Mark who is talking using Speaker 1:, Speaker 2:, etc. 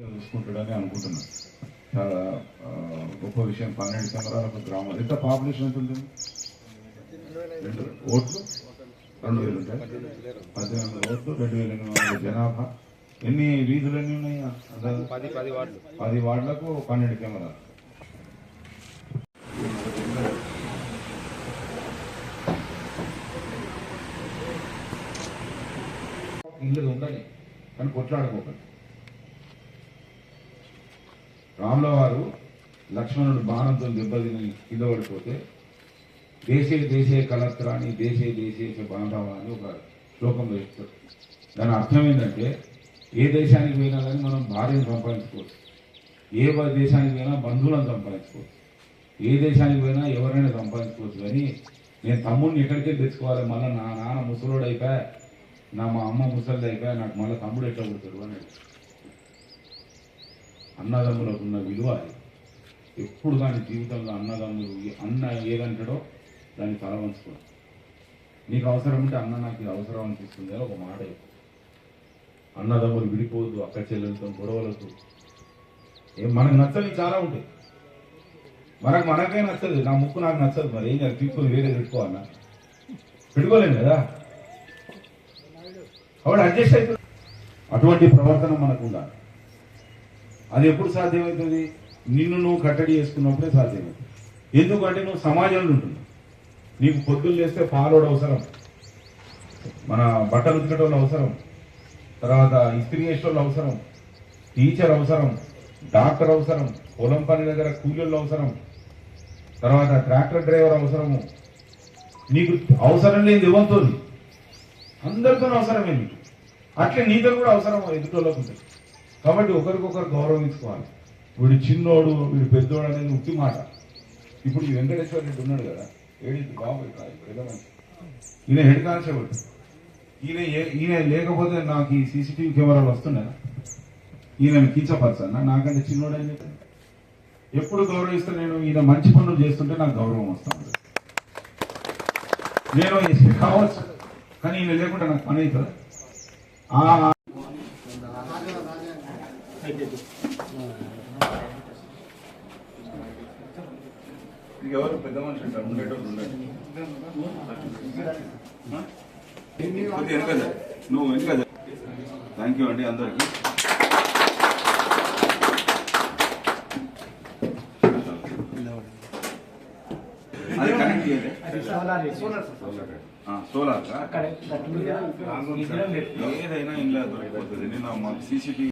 Speaker 1: చూసుకుంటాడని అనుకుంటున్నాను. చాలా గొప్ప విషయం. పన్నెండు కెమెరాలకు గ్రామాలు ఎంత పాపులేషన్ ఎంత ఉంటుంది? రెండు ఓట్లు? రెండు వేలు ఉంటాయి? పద్దెనిమిది ఓట్లు రెండు వేల ఎనిమిది వందల జనాభా. ఎన్ని వీధులు ఎన్ని ఉన్నాయి? అందాజు?
Speaker 2: పది పది వార్డులు.
Speaker 1: పది వార్డులకు పన్నెండు కెమెరాలు. ఇల్లు ఉండాలి కానీ కొట్లాడుకోకండి. రాముల వారు లక్ష్మణుడు బాణంతో దెబ్బతిని కింద పడిపోతే దేశే దేశే కలత్రాన్ని దేశే దేశే బాంధవ అని ఒక శ్లోకంలో చెప్తారు. దాని అర్థం ఏంటంటే ఏ దేశానికి పోయినా కానీ మనం భార్యను సంపాదించుకోవచ్చు. ఏ దేశానికి పోయినా బంధువులను సంపాదించుకోవచ్చు. ఏ దేశానికి పోయినా ఎవరైనా సంపాదించుకోవచ్చు. కానీ నేను తమ్ముడిని ఎక్కడికే తెచ్చుకోవాలి? మళ్ళీ నా నాన్న ముసలోడు అయిపోయా? నా మా అమ్మ ముసలిది అయిపోయా? నాకు మళ్ళీ తమ్ముడు ఎట్లా పుడతాడు? అని. అన్నదమ్ములకు ఉన్న విలువ అది. ఎప్పుడు దాని జీవితంలో అన్నదమ్ములు ఏ- అన్న ఏదంటాడో దాన్ని తల నీకు అవసరం ఉంటే అన్న నాకు ఇది అవసరం అనిపిస్తుంది అని ఒక మాట అన్నదమ్ములు విడిపోవద్దు అక్క చెల్లెలతో గొడవలతో ఏం మనకు నచ్చని చాలా ఉంటాయి. మనకు మనకే నచ్చదు నా ముక్కు నాకు నచ్చదు మరి. ఏం చేయాలి? తీసుకొని వేరే పెట్టుకోవాలన్నా పెట్టుకోలేము కదా? కాబట్టి అడ్జస్ట్ అవుతుంది అటువంటి ప్రవర్తన మనకు ఉండాలి. అది ఎప్పుడు సాధ్యమవుతుంది? నిన్ను నువ్వు కట్టడి చేసుకున్నప్పుడే సాధ్యమవుతుంది. ఎందుకంటే నువ్వు సమాజంలో ఉంటున్నావు. నీకు పొద్దులు చేస్తే పాలోడు అవసరం. మన బట్టలు ఉతికటోళ్ళు అవసరం. తర్వాత ఇస్త్రీ చేసేటోళ్ళు అవసరం. టీచర్ అవసరం. డాక్టర్ అవసరం. పొలం పని దగ్గర కూలీళ్ళు అవసరం. తర్వాత ట్రాక్టర్ డ్రైవర్ అవసరము. నీకు అవసరం లేని ఇవ్వంతో అందరితో అవసరమే నీకు. అట్లే నీతో కూడా అవసరం ఎదుటోళ్ళకు ఉంటుంది కాబట్టి ఒకరికొకరు గౌరవించుకోవాలి. వీడు చిన్నోడు వీడు పెద్దోడు అనేది ఉత్తి మాట. ఇప్పుడు ఈ వెంకటేశ్వర రెడ్డి ఉన్నాడు కదా ఏడి బాబు ఈయన హెడ్ కానిస్టేబుల్. ఈయన ఈయన లేకపోతే నాకు ఈ సీసీటీవీ కెమెరాలు వస్తున్నాయా? ఈయన కించపరచన్నా నాకంటే చిన్నోడు అని ఎప్పుడు గౌరవిస్తే నేను? ఈయన మంచి పనులు చేస్తుంటే నాకు గౌరవం వస్తాను నేను ఎస్పీ కావచ్చు కానీ ఈయన లేకుండా నాకు పని అవుతుంది? ఎవరు పెద్ద మనిషి అంటారు ఉండేటోళ్ళు ఉండండి కొద్దిగా వెనక జర. నువ్వు వెనక థ్యాంక్ యూ అండి అందరికి అది కనెక్ట్ చేయాలి సోలార్ ఏదైనా ఇంట్లో దొరికిపోతుంది. నిన్న మాకు సీసీటీవీ